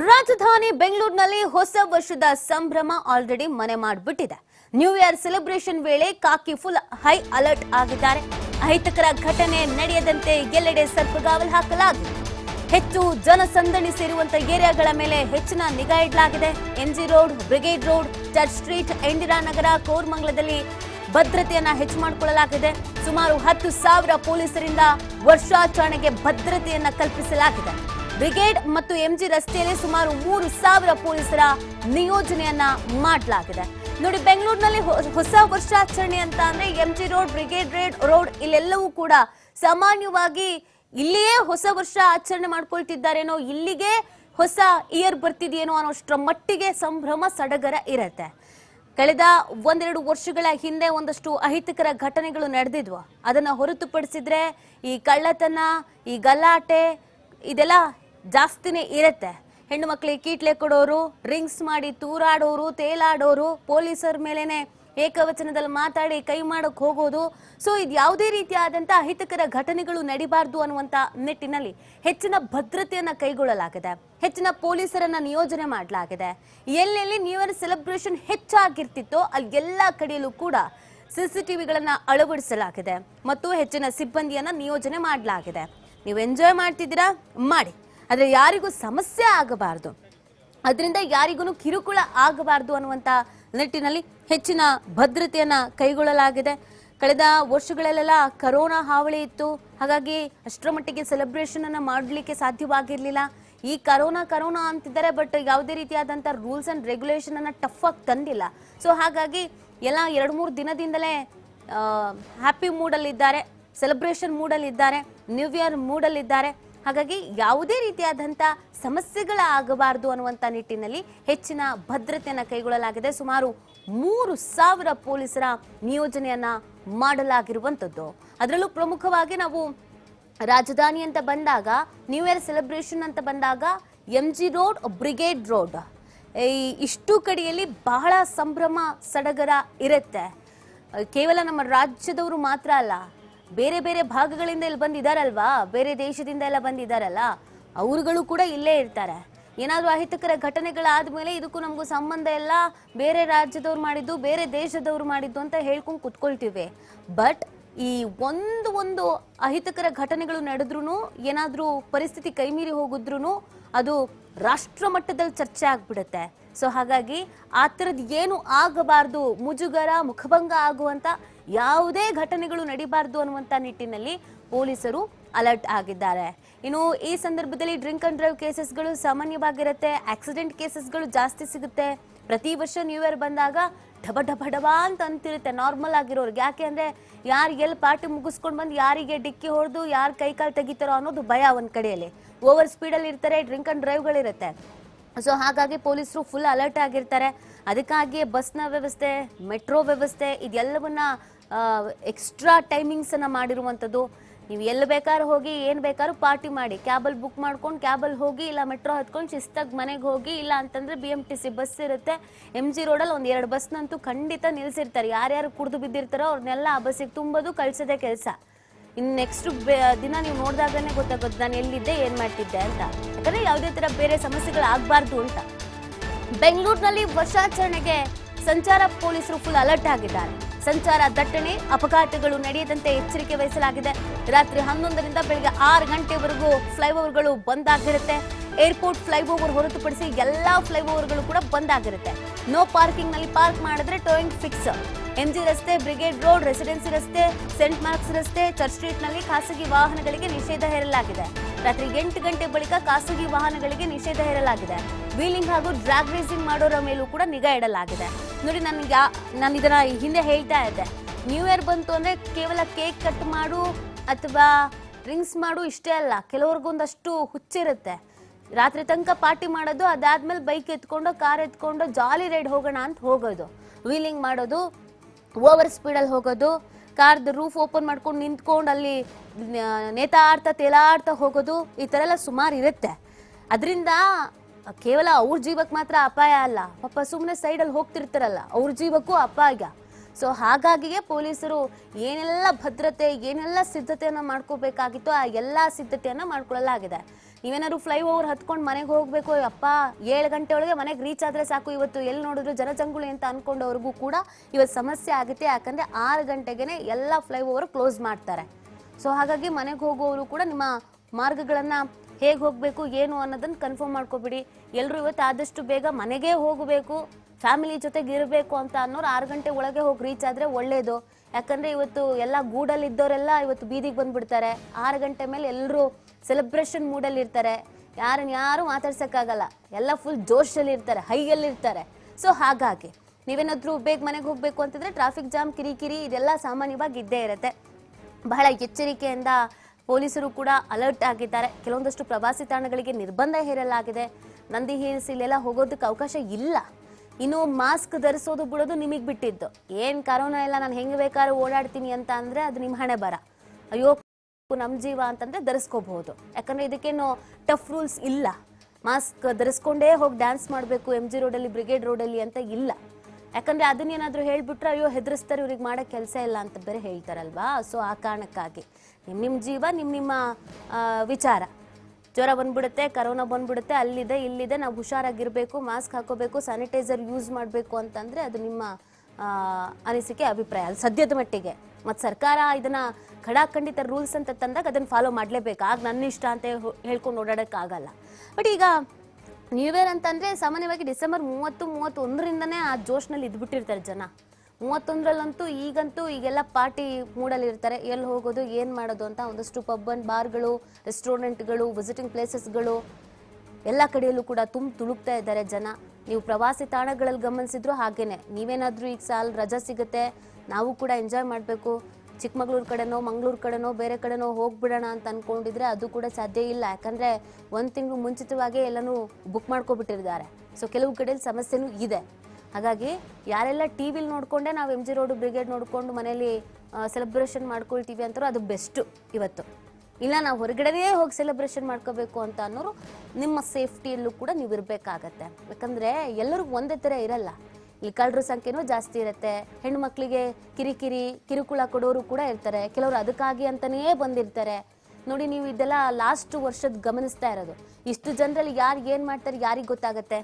ರಾಜಧಾನಿ ಬೆಂಗಳೂರಿನಲ್ಲಿ ಹೊಸ ವರ್ಷದ ಸಂಭ್ರಮ ಆಲ್ರೆಡಿ ಮನೆ ಮಾಡಿಬಿಟ್ಟಿದೆ. ನ್ಯೂ ಇಯರ್ ಸೆಲೆಬ್ರೇಷನ್ ವೇಳೆ ಕಾಕಿ ಫುಲ್ ಹೈ ಅಲರ್ಟ್ ಆಗಿದ್ದಾರೆ. ಅಹಿತಕರ ಘಟನೆ ನಡೆಯದಂತೆ ಎಲ್ಲೆಡೆ ಸರ್ಪಗಾವಲು ಹಾಕಲಾಗಿದೆ. ಹೆಚ್ಚು ಜನಸಂದಣಿ ಸೇರುವಂತ ಏರಿಯಾಗಳ ಮೇಲೆ ಹೆಚ್ಚಿನ ನಿಗಾ ಇಡಲಾಗಿದೆ. MG road brigade road church street Indiranagar ಕೋರ್ಮಂಗಲದಲ್ಲಿ ಭದ್ರತೆಯನ್ನ ಹೆಚ್ಚು ಮಾಡಿಕೊಳ್ಳಲಾಗಿದೆ. ಸುಮಾರು ಹತ್ತು ಸಾವಿರ ಪೊಲೀಸರಿಂದ ವರ್ಷಾಚರಣೆಗೆ ಭದ್ರತೆಯನ್ನ ಕಲ್ಪಿಸಲಾಗಿದೆ. ಬ್ರಿಗೇಡ್ ಮತ್ತು ಎಂಜಿ ರಸ್ತೆಯಲ್ಲಿ ಸುಮಾರು ಮೂರು ಸಾವಿರ ಪೊಲೀಸರ ನಿಯೋಜನೆಯನ್ನ ಮಾಡಲಾಗಿದೆ. ನೋಡಿ, ಬೆಂಗಳೂರಿನಲ್ಲಿ ಹೊಸ ವರ್ಷಾಚರಣೆ ಅಂತ ಅಂದ್ರೆ MG road, brigade road, road ಇಲ್ಲೆಲ್ಲವೂ ಕೂಡ ಸಾಮಾನ್ಯವಾಗಿ ಇಲ್ಲಿಯೇ ಹೊಸ ವರ್ಷ ಆಚರಣೆ ಮಾಡ್ಕೊಳ್ತಿದ್ದಾರೇನೋ ಇಲ್ಲಿಗೆ ಹೊಸ ಇಯರ್ ಬರ್ತಿದೆಯೇನೋ ಅನ್ನೋಷ್ಟರ ಮಟ್ಟಿಗೆ ಸಂಭ್ರಮ ಸಡಗರ ಇರತ್ತೆ. ಕಳೆದ ಒಂದೆರಡು ವರ್ಷಗಳ ಹಿಂದೆ ಒಂದಷ್ಟು ಅಹಿತಕರ ಘಟನೆಗಳು ನಡೆದಿದ್ವು. ಅದನ್ನ ಹೊರತುಪಡಿಸಿದ್ರೆ ಈ ಕಳ್ಳತನ, ಈ ಗಲಾಟೆ, ಇದೆಲ್ಲ ಜಾಸ್ತಿನೇ ಇರುತ್ತೆ. ಹೆಣ್ಣು ಮಕ್ಕಳಿಗೆ ಕೀಟ್ಲೆ ಕೊಡೋರು, ರಿಂಗ್ಸ್ ಮಾಡಿ ತೂರಾಡೋರು, ತೇಲಾಡೋರು, ಪೊಲೀಸರ ಮೇಲೇನೆ ಏಕವಚನದಲ್ಲಿ ಮಾತಾಡಿ ಕೈ ಮಾಡಕ್ ಹೋಗೋದು. ಸೊ ಇದು ಯಾವುದೇ ರೀತಿಯಾದಂಥ ಅಹಿತಕರ ಘಟನೆಗಳು ನಡಿಬಾರ್ದು ಅನ್ನುವಂಥ ನಿಟ್ಟಿನಲ್ಲಿ ಹೆಚ್ಚಿನ ಭದ್ರತೆಯನ್ನ ಕೈಗೊಳ್ಳಲಾಗಿದೆ. ಹೆಚ್ಚಿನ ಪೊಲೀಸರನ್ನ ನಿಯೋಜನೆ ಮಾಡಲಾಗಿದೆ. ಎಲ್ಲೆಲ್ಲಿ ನ್ಯೂ ಇಯರ್ ಸೆಲೆಬ್ರೇಷನ್ ಹೆಚ್ಚಾಗಿರ್ತಿತ್ತೋ ಅಲ್ಲಿ ಎಲ್ಲ ಕಡೆಯಲ್ಲೂ ಕೂಡ ಸಿಸಿಟಿವಿಗಳನ್ನ ಅಳವಡಿಸಲಾಗಿದೆ. ಮತ್ತು ಹೆಚ್ಚಿನ ಸಿಬ್ಬಂದಿಯನ್ನ ನಿಯೋಜನೆ ಮಾಡಲಾಗಿದೆ. ನೀವು ಎಂಜಾಯ್ ಮಾಡ್ತಿದ್ದೀರಾ? ಮಾಡಿ. ಆದರೆ ಯಾರಿಗೂ ಸಮಸ್ಯೆ ಆಗಬಾರ್ದು. ಅದರಿಂದ ಯಾರಿಗೂ ಕಿರುಕುಳ ಆಗಬಾರ್ದು ಅನ್ನುವಂಥ ನಿಟ್ಟಿನಲ್ಲಿ ಹೆಚ್ಚಿನ ಭದ್ರತೆಯನ್ನು ಕೈಗೊಳ್ಳಲಾಗಿದೆ. ಕಳೆದ ವರ್ಷಗಳಲ್ಲೆಲ್ಲ ಕರೋನಾ ಹಾವಳಿ ಇತ್ತು. ಹಾಗಾಗಿ ಅಷ್ಟರ ಮಟ್ಟಿಗೆ ಸೆಲೆಬ್ರೇಷನ್ ಅನ್ನ ಮಾಡಲಿಕ್ಕೆ ಸಾಧ್ಯವಾಗಿರಲಿಲ್ಲ. ಈ ಕರೋನಾ ಕರೋನಾ ಅಂತಿದ್ದಾರೆ ಬಟ್ ಯಾವುದೇ ರೀತಿಯಾದಂಥ ರೂಲ್ಸ್ ಆ್ಯಂಡ್ ರೆಗ್ಯುಲೇಷನನ್ನು ಟಫ್ ಆಗಿ ತಂದಿಲ್ಲ. ಸೊ ಹಾಗಾಗಿ ಎಲ್ಲ ಎರಡು, ಮೂರು ದಿನದಿಂದಲೇ ಹ್ಯಾಪಿ ಮೂಡಲ್ಲಿದ್ದಾರೆ ಸೆಲೆಬ್ರೇಷನ್ ಮೂಡಲ್ಲಿದ್ದಾರೆ ನ್ಯೂ ಇಯರ್ ಮೂಡಲ್ಲಿದ್ದಾರೆ ಹಾಗಾಗಿ ಯಾವುದೇ ರೀತಿಯಾದಂಥ ಸಮಸ್ಯೆಗಳಾಗಬಾರದು ಅನ್ನುವಂಥ ನಿಟ್ಟಿನಲ್ಲಿ ಹೆಚ್ಚಿನ ಭದ್ರತೆಯನ್ನು ಕೈಗೊಳ್ಳಲಾಗಿದೆ. ಸುಮಾರು ಮೂರು ಸಾವಿರ ಪೊಲೀಸರ ನಿಯೋಜನೆಯನ್ನ ಮಾಡಲಾಗಿರುವಂಥದ್ದು. ಅದರಲ್ಲೂ ಪ್ರಮುಖವಾಗಿ ನಾವು ರಾಜಧಾನಿ ಅಂತ ಬಂದಾಗ ನ್ಯೂ ಇಯರ್ ಸೆಲೆಬ್ರೇಷನ್ ಅಂತ ಬಂದಾಗ M G road brigade road ಈ ಇಷ್ಟು ಕಡೆಯಲ್ಲಿ ಬಹಳ ಸಂಭ್ರಮ, ಸಡಗರ ಇರುತ್ತೆ. ಕೇವಲ ನಮ್ಮ ರಾಜ್ಯದವರು ಮಾತ್ರ ಅಲ್ಲ ಬೇರೆ ಬೇರೆ ಭಾಗಗಳಿಂದ ಇಲ್ಲಿ ಬಂದಿದಾರಲ್ವಾ? ಬೇರೆ ದೇಶದಿಂದ ಎಲ್ಲ ಬಂದಿದಾರಲ್ಲ? ಅವರುಗಳು ಕೂಡ ಇಲ್ಲೇ ಇರ್ತಾರೆ. ಏನಾದರೂ ಅಹಿತಕರ ಘಟನೆಗಳಾದ್ಮೇಲೆ ಇದಕ್ಕೂ ನಮಗೂ ಸಂಬಂಧ ಎಲ್ಲ ಬೇರೆ ರಾಜ್ಯದವ್ರು ಮಾಡಿದ್ದು, ಬೇರೆ ದೇಶದವ್ರು ಮಾಡಿದ್ದು ಅಂತ ಹೇಳ್ಕೊಂಡು ಕುತ್ಕೊಳ್ತೀವಿ. ಬಟ್ ಈ ಒಂದು ಒಂದು ಅಹಿತಕರ ಘಟನೆಗಳು ನಡೆದ್ರೂ ಏನಾದರೂ ಪರಿಸ್ಥಿತಿ ಕೈಮೀರಿ ಹೋಗಿದ್ರು ಅದು ರಾಷ್ಟ್ರ ಮಟ್ಟದಲ್ಲಿ ಚರ್ಚೆ ಆಗ್ಬಿಡುತ್ತೆ. ಸೊ ಹಾಗಾಗಿ ಆ ಥರದ್ದು ಏನು ಆಗಬಾರ್ದು, ಮುಜುಗರ, ಮುಖಭಂಗ ಆಗುವಂತ ಯಾವುದೇ ಘಟನೆಗಳು ನಡಿಬಾರ್ದು ಅನ್ನುವಂಥ ನಿಟ್ಟಿನಲ್ಲಿ ಪೊಲೀಸರು ಅಲರ್ಟ್ ಆಗಿದ್ದಾರೆ. ಇನ್ನು ಈ ಸಂದರ್ಭದಲ್ಲಿ ಡ್ರಿಂಕ್ ಅಂಡ್ ಡ್ರೈವ್ ಕೇಸಸ್ಗಳು ಸಾಮಾನ್ಯವಾಗಿರುತ್ತೆ. ಆಕ್ಸಿಡೆಂಟ್ ಕೇಸಸ್ಗಳು ಜಾಸ್ತಿ ಸಿಗುತ್ತೆ. ಪ್ರತಿ ವರ್ಷ ನ್ಯೂ ಇಯರ್ ಬಂದಾಗ ಢಬ ಢಬ ಢಬ ಅಂತ ಅಂತಿರುತ್ತೆ ನಾರ್ಮಲ್ ಆಗಿರೋರ್ಗೆ. ಯಾಕೆ ಅಂದರೆ ಯಾರು ಎಲ್ಲಿ ಪಾರ್ಟಿ ಮುಗಿಸ್ಕೊಂಡು ಬಂದು ಯಾರಿಗೆ ಡಿಕ್ಕಿ ಹೊಡೆದು ಯಾರು ಕೈ ಕಾಲು ತೆಗಿತಾರೋ ಅನ್ನೋದು ಭಯ ಒಂದು ಕಡೆಯಲ್ಲಿ. ಓವರ್ ಸ್ಪೀಡಲ್ಲಿ ಇರ್ತಾರೆ, ಡ್ರಿಂಕ್ ಅಂಡ್ ಡ್ರೈವ್ಗಳಿರುತ್ತೆ. ಸೊ ಹಾಗಾಗಿ ಪೊಲೀಸರು ಫುಲ್ ಅಲರ್ಟ್ ಆಗಿರ್ತಾರೆ. ಅದಕ್ಕಾಗಿ ಬಸ್ನ ವ್ಯವಸ್ಥೆ ಮೆಟ್ರೋ ವ್ಯವಸ್ಥೆ, ಇದೆಲ್ಲವನ್ನ ಎಕ್ಸ್ಟ್ರಾ ಟೈಮಿಂಗ್ಸ್ ಅನ್ನ ಮಾಡಿರುವಂಥದ್ದು ನೀವು ಎಲ್ಲಿ ಬೇಕಾದ್ರೂ ಹೋಗಿ, ಏನು ಬೇಕಾದ್ರೂ ಪಾರ್ಟಿ ಮಾಡಿ. ಕ್ಯಾಬಲ್ಲಿ ಬುಕ್ ಮಾಡ್ಕೊಂಡು ಕ್ಯಾಬಲ್ಲಿ ಹೋಗಿ, ಇಲ್ಲ ಮೆಟ್ರೋ ಹತ್ಕೊಂಡು ಶಿಸ್ತಾಗಿ ಮನೆಗೆ ಹೋಗಿ, ಇಲ್ಲ ಅಂತಂದ್ರೆ B M T C bus ಇರುತ್ತೆ. ಎಂ ಜಿ ರೋಡಲ್ಲಿ ಒಂದು ಎರಡು ಬಸ್ನಂತೂ ಖಂಡಿತ ನಿಲ್ಸಿರ್ತಾರೆ. ಯಾರ್ಯಾರು ಕುಡಿದು ಬಿದ್ದಿರ್ತಾರೋ ಅವ್ರನ್ನೆಲ್ಲ ಆ ಬಸ್ಸಿಗೆ ತುಂಬೋದು, ಕಳ್ಸೋದೇ ಕೆಲಸ. ಇನ್ನು ನೆಕ್ಸ್ಟ್ ದಿನ ನೀವು ನೋಡಿದಾಗನೇ ಗೊತ್ತಾಗೋದು ನಾನು ಎಲ್ಲಿದ್ದೆ, ಏನು ಮಾಡ್ತಿದ್ದೆ ಅಂತ. ಯಾಕಂದರೆ ಯಾವುದೇ ಥರ ಬೇರೆ ಸಮಸ್ಯೆಗಳು ಆಗಬಾರ್ದು ಅಂತ. ಬೆಂಗಳೂರಿನಲ್ಲಿ ವರ್ಷಾಚರಣೆಗೆ ಸಂಚಾರ ಪೊಲೀಸರು ಫುಲ್ ಅಲರ್ಟ್ ಆಗಿದ್ದಾರೆ. ಸಂಚಾರ ದಟ್ಟಣೆ, ಅಪಘಾತಗಳು ನಡೆಯದಂತೆ ಎಚ್ಚರಿಕೆ ವಹಿಸಲಾಗಿದೆ. ರಾತ್ರಿ ಹನ್ನೊಂದರಿಂದ ಬೆಳಗ್ಗೆ ಆರು ಗಂಟೆವರೆಗೂ ಫ್ಲೈಓವರ್ಗಳು ಬಂದ್ ಆಗಿರುತ್ತೆ. ಏರ್ಪೋರ್ಟ್ ಫ್ಲೈಓವರ್ ಹೊರತುಪಡಿಸಿ ಎಲ್ಲಾ ಫ್ಲೈಓವರ್ಗಳು ಕೂಡ ಬಂದ್ ಆಗಿರುತ್ತೆ ನೋ ಪಾರ್ಕಿಂಗ್ನಲ್ಲಿ ಪಾರ್ಕ್ ಮಾಡಿದ್ರೆ ಟೋಯಿಂಗ್ ಫಿಕ್ಸ್. ಎಂಜಿ ರಸ್ತೆ, ಬ್ರಿಗೇಡ್ ರೋಡ್, ರೆಸಿಡೆನ್ಸಿ ರಸ್ತೆ, ಸೆಂಟ್ ಮಾರ್ಕ್ಸ್ ರಸ್ತೆ, ಚರ್ಚ್ ಸ್ಟ್ರೀಟ್ನಲ್ಲಿ ಖಾಸಗಿ ವಾಹನಗಳಿಗೆ ನಿಷೇಧ ಹೇರಲಾಗಿದೆ. ರಾತ್ರಿ ಎಂಟು ಗಂಟೆ ಬಳಿಕ ಖಾಸಗಿ ವಾಹನಗಳಿಗೆ ನಿಷೇಧ ಹೇರಲಾಗಿದೆ. ವೀಲಿಂಗ್ ಹಾಗೂ ಡ್ರಾಗ್ ರೇಸಿಂಗ್ ಮಾಡೋರ ಮೇಲೂ ಕೂಡ ನಿಗಾ ಇಡಲಾಗಿದೆ. ನೋಡಿ, ನಾನು ನಾನು ಇದನ್ನ ಹಿಂದೆ ಹೇಳ್ತಾ ಇದ್ದೆ. ನ್ಯೂ ಇಯರ್ ಬಂತು ಅಂದ್ರೆ ಕೇವಲ ಕೇಕ್ ಕಟ್ ಮಾಡು ಅಥವಾ ಡ್ರಿಂಕ್ಸ್ ಮಾಡು ಇಷ್ಟೇ ಅಲ್ಲ. ಕೆಲವ್ರಿಗೊಂದಷ್ಟು ಹುಚ್ಚಿರುತ್ತೆ. ರಾತ್ರಿ ತನಕ ಪಾರ್ಟಿ ಮಾಡೋದು, ಅದಾದ್ಮೇಲೆ ಬೈಕ್ ಎತ್ಕೊಂಡು ಕಾರ್ ಎತ್ಕೊಂಡು ಜಾಲಿ ರೈಡ್ ಹೋಗೋಣ ಅಂತ ಹೋಗೋದು. ವೀಲಿಂಗ್ ಮಾಡೋದು ಓವರ್ ಸ್ಪೀಡಲ್ಲಿ ಹೋಗೋದು ಕಾರ್ದು ರೂಫ್ ಓಪನ್ ಮಾಡ್ಕೊಂಡು ನಿಂತ್ಕೊಂಡು ಅಲ್ಲಿ ನೇತಾಡ್ತಾ, ತೇಲಾಡ್ತಾ ಹೋಗೋದು, ಈ ಥರ ಎಲ್ಲ ಸುಮಾರು ಇರುತ್ತೆ. ಅದರಿಂದ ಕೇವಲ ಅವ್ರ ಜೀವಕ್ಕೆ ಮಾತ್ರ ಅಪಾಯ ಅಲ್ಲ. ಪಾಪ ಸುಮ್ಮನೆ ಸೈಡಲ್ಲಿ ಹೋಗ್ತಿರ್ತಾರಲ್ಲ, ಅವ್ರ ಜೀವಕ್ಕೂ ಅಪಾಯ. ಸೊ ಹಾಗಾಗಿಯೇ ಪೊಲೀಸರು ಏನೆಲ್ಲ ಭದ್ರತೆ, ಏನೆಲ್ಲ ಸಿದ್ಧತೆಯನ್ನ ಮಾಡ್ಕೋಬೇಕಾಗಿತ್ತು ಆ ಎಲ್ಲ ಸಿದ್ಧತೆಯನ್ನ ಮಾಡ್ಕೊಳ್ಳಲಾಗಿದೆ. ನೀವೇನಾದ್ರು ಫ್ಲೈ ಓವರ್ ಹತ್ಕೊಂಡು ಮನೆಗೆ ಹೋಗಬೇಕು ಅಪ್ಪ ಏಳು ಗಂಟೆ ಒಳಗೆ ಮನೆಗೆ ರೀಚ್ ಆದ್ರೆ ಸಾಕು. ಇವತ್ತು ಎಲ್ಲಿ ನೋಡಿದ್ರು ಜನಜಂಗುಳಿ ಅಂತ ಅನ್ಕೊಂಡವ್ರಿಗೂ ಕೂಡ ಇವತ್ತು ಸಮಸ್ಯೆ ಆಗುತ್ತೆ. ಯಾಕಂದ್ರೆ ಆರು ಗಂಟೆಗೆ ಎಲ್ಲ ಫ್ಲೈ ಓವರ್ ಕ್ಲೋಸ್ ಮಾಡ್ತಾರೆ. ಸೊ ಹಾಗಾಗಿ ಮನೆಗೆ ಹೋಗುವವರು ಕೂಡ ನಿಮ್ಮ ಮಾರ್ಗಗಳನ್ನ ಹೇಗೆ ಹೋಗಬೇಕು, ಏನು ಅನ್ನೋದನ್ನ ಕನ್ಫರ್ಮ್ ಮಾಡ್ಕೊಬಿಡಿ. ಎಲ್ಲರೂ ಇವತ್ತು ಆದಷ್ಟು ಬೇಗ ಮನೆಗೆ ಹೋಗಬೇಕು. ಫ್ಯಾಮಿಲಿ ಜೊತೆಗೆ ಇರಬೇಕು ಅಂತ ಅನ್ನೋರು ಆರು ಗಂಟೆ ಒಳಗೆ ಹೋಗಿ ರೀಚ್ ಆದರೆ ಒಳ್ಳೇದು. ಯಾಕಂದರೆ ಇವತ್ತು ಎಲ್ಲ ಗೂಡಲ್ಲಿ ಇದ್ದವರೆಲ್ಲ ಇವತ್ತು ಬೀದಿಗೆ ಬಂದುಬಿಡ್ತಾರೆ. ಆರು ಗಂಟೆ ಮೇಲೆ ಎಲ್ಲರೂ ಸೆಲೆಬ್ರೇಷನ್ ಮೂಡಲ್ಲಿರ್ತಾರೆ ಯಾರನ್ನ ಯಾರು ಮಾತಾಡ್ಸೋಕ್ಕಾಗಲ್ಲ. ಎಲ್ಲ ಫುಲ್ ಜೋಶಲ್ಲಿ ಇರ್ತಾರೆ ಹೈಯಲ್ಲಿರ್ತಾರೆ ಸೊ ಹಾಗಾಗಿ ನೀವೇನಾದರೂ ಬೇಗ ಮನೆಗೆ ಹೋಗಬೇಕು ಅಂತಂದರೆ ಟ್ರಾಫಿಕ್ ಜಾಮ್ ಕಿರಿಕಿರಿ ಇದೆಲ್ಲ ಸಾಮಾನ್ಯವಾಗಿ ಇದ್ದೇ ಇರುತ್ತೆ. ಬಹಳ ಎಚ್ಚರಿಕೆಯಿಂದ ಪೊಲೀಸರು ಕೂಡ ಅಲರ್ಟ್ ಆಗಿದ್ದಾರೆ. ಕೆಲವೊಂದಷ್ಟು ಪ್ರವಾಸಿ ತಾಣಗಳಿಗೆ ನಿರ್ಬಂಧ ಹೇರಲಾಗಿದೆ. ನಂದಿ ಹಿಲ್ಸ್ ಇಲ್ಲೆಲ್ಲ ಹೋಗೋದಕ್ಕೆ ಅವಕಾಶ ಇಲ್ಲ. ಇನ್ನು ಮಾಸ್ಕ್ ಧರಿಸೋದು ಬಿಡೋದು ನಿಮಗೆ ಬಿಟ್ಟಿದ್ದು. ಏನ್ ಕರೋನಾ ಇಲ್ಲ, ನಾನು ಹೆಂಗ್ ಬೇಕಾದ್ರೂ ಓಡಾಡ್ತೀನಿ ಅಂತ ಅಂದರೆ ಅದು ನಿಮ್ಮ ಹಣೆ ಬರ. ಅಯ್ಯೋ ನಮ್ಮ ಜೀವ ಅಂತಂದ್ರೆ ಧರಿಸ್ಕೋಬಹುದು. ಯಾಕಂದ್ರೆ ಇದಕ್ಕೇನು ಟಫ್ ರೂಲ್ಸ್ ಇಲ್ಲ. ಮಾಸ್ಕ್ ಧರಿಸ್ಕೊಂಡೇ ಹೋಗಿ ಡ್ಯಾನ್ಸ್ ಮಾಡಬೇಕು ಎಂ ಜಿ ರೋಡಲ್ಲಿ, ಬ್ರಿಗೇಡ್ ರೋಡಲ್ಲಿ ಅಂತ ಇಲ್ಲ. ಯಾಕಂದ್ರೆ ಅದನ್ನೇನಾದರೂ ಹೇಳ್ಬಿಟ್ರೆ, ಅಯ್ಯೋ, ಹೆದರಿಸ್ತಾರೆ, ಇವ್ರಿಗೆ ಮಾಡೋ ಕೆಲಸ ಇಲ್ಲ ಅಂತ ಬೇರೆ ಹೇಳ್ತಾರಲ್ವಾ? ಸೊ, ಆ ಕಾರಣಕ್ಕಾಗಿ. ನಿಮ್ಮ ನಿಮ್ಮ ಜೀವ ನಿಮ್ಮ ನಿಮ್ಮ ವಿಚಾರ. ಜ್ವರ ಬಂದ್ಬಿಡುತ್ತೆ, ಕರೋನಾ ಬಂದ್ಬಿಡುತ್ತೆ, ಅಲ್ಲಿದೆ, ಇಲ್ಲಿದೆ, ನಾವು ಹುಷಾರಾಗಿರ್ಬೇಕು, ಮಾಸ್ಕ್ ಹಾಕೋಬೇಕು, ಸ್ಯಾನಿಟೈಸರ್ ಯೂಸ್ ಮಾಡಬೇಕು ಅಂತಂದ್ರೆ ಅದು ನಿಮ್ಮ ಅನಿಸಿಕೆ, ಅಭಿಪ್ರಾಯ. ಅದು ಸದ್ಯದ ಮಟ್ಟಿಗೆ. ಮತ್ತು ಸರ್ಕಾರ ಇದನ್ನ ಖಡಾಖಂಡಿತ ರೂಲ್ಸ್ ಅಂತ ತಂದಾಗ ಅದನ್ನ ಫಾಲೋ ಮಾಡಲೇಬೇಕು. ಆಗ ನನ್ನ ಇಷ್ಟ ಅಂತ ಹೇಳ್ಕೊಂಡು ಓಡಾಡೋಕ್ಕಾಗಲ್ಲ ಬಟ್ ಈಗ ನ್ಯೂ ಇಯರ್ ಅಂತಂದರೆ ಸಾಮಾನ್ಯವಾಗಿ ಡಿಸೆಂಬರ್ ಮೂವತ್ತು, ಮೂವತ್ತೊಂದರಿಂದನೇ ಆ ಜೋಶ್ನಲ್ಲಿ ಇದ್ಬಿಟ್ಟಿರ್ತಾರೆ ಜನ. ಮೂವತ್ತೊಂದರಲ್ಲಂತೂ ಈಗಂತೂ ಈಗೆಲ್ಲ ಪಾರ್ಟಿ ಮೂಡಲ್ಲಿ ಇರ್ತಾರೆ ಎಲ್ಲಿ ಹೋಗೋದು, ಏನು ಮಾಡೋದು ಅಂತ ಒಂದಷ್ಟು ಪಬ್ ಅಂಡ್ ಬಾರ್ಗಳು ರೆಸ್ಟೋರೆಂಟ್ಗಳು ವಿಸಿಟಿಂಗ್ ಪ್ಲೇಸಸ್ಗಳು ಎಲ್ಲ ಕಡೆಯಲ್ಲೂ ಕೂಡ ತುಂಬ ತುಳುಕ್ತಾ ಇದ್ದಾರೆ ಜನ. ನೀವು ಪ್ರವಾಸಿ ತಾಣಗಳಲ್ಲಿ ಗಮನಿಸಿದ್ರು ಹಾಗೇನೆ. ನೀವೇನಾದರೂ ಈಗ ಸಾಲ್ ರಜಾ ಸಿಗುತ್ತೆ, ನಾವು ಕೂಡ ಎಂಜಾಯ್ ಮಾಡಬೇಕು. ಚಿಕ್ಕಮಗಳೂರು ಕಡೆನೋ, ಮಂಗಳೂರು ಕಡೆನೋ, ಬೇರೆ ಕಡೆನೋ ಹೋಗ್ಬಿಡೋಣ ಅಂತ ಅಂದ್ಕೊಂಡಿದ್ರೆ ಅದು ಕೂಡ ಸಾಧ್ಯ ಇಲ್ಲ. ಯಾಕಂದರೆ ಒಂದು ತಿಂಗಳು ಮುಂಚಿತವಾಗಿ ಎಲ್ಲನೂ ಬುಕ್ ಮಾಡ್ಕೊಬಿಟ್ಟಿದ್ದಾರೆ ಸೊ ಕೆಲವು ಕಡೆಯಲ್ಲಿ ಸಮಸ್ಯೆನೂ ಇದೆ. ಹಾಗಾಗಿ ಯಾರೆಲ್ಲ ಟಿ ವಿಲಿ ನೋಡ್ಕೊಂಡೆ ನಾವು ಎಂ ಜಿ ರೋಡ್ ಬ್ರಿಗೇಡ್ ನೋಡ್ಕೊಂಡು ಮನೇಲಿ ಸೆಲೆಬ್ರೇಷನ್ ಮಾಡ್ಕೊಳ್ತೀವಿ ಅಂತಾರೋ ಅದು ಬೆಸ್ಟು ಇವತ್ತು. ಇಲ್ಲ, ನಾವು ಹೊರಗಡೆನೇ ಹೋಗಿ ಸೆಲೆಬ್ರೇಷನ್ ಮಾಡ್ಕೋಬೇಕು ಅಂತ ಅನ್ನೋರು ನಿಮ್ಮ ಸೇಫ್ಟಿಯಲ್ಲೂ ಕೂಡ ನೀವು ಇರಬೇಕಾಗತ್ತೆ. ಯಾಕಂದರೆ ಎಲ್ಲರಿಗೂ ಒಂದೇ ಥರ ಇರಲ್ಲ. ಇಲ್ಲಿ ಕಳ್ಳರ ಸಂಖ್ಯೆನೂ ಜಾಸ್ತಿ ಇರುತ್ತೆ. ಹೆಣ್ಣು ಮಕ್ಕಳಿಗೆ ಕಿರಿಕಿರಿ, ಕಿರುಕುಳ ಕೊಡೋರು ಕೂಡ ಇರ್ತಾರೆ. ಕೆಲವರು ಅದಕ್ಕಾಗಿ ಅಂತಲೇ ಬಂದಿರ್ತಾರೆ. ನೋಡಿ, ನೀವು ಇದೆಲ್ಲ ಲಾಸ್ಟ್ ವರ್ಷದ ಗಮನಿಸ್ತಾ ಇರೋದು. ಇಷ್ಟು ಜನರಲ್ಲಿ ಯಾರು ಏನು ಮಾಡ್ತಾರೆ, ಯಾರಿಗೆ ಗೊತ್ತಾಗತ್ತೆ?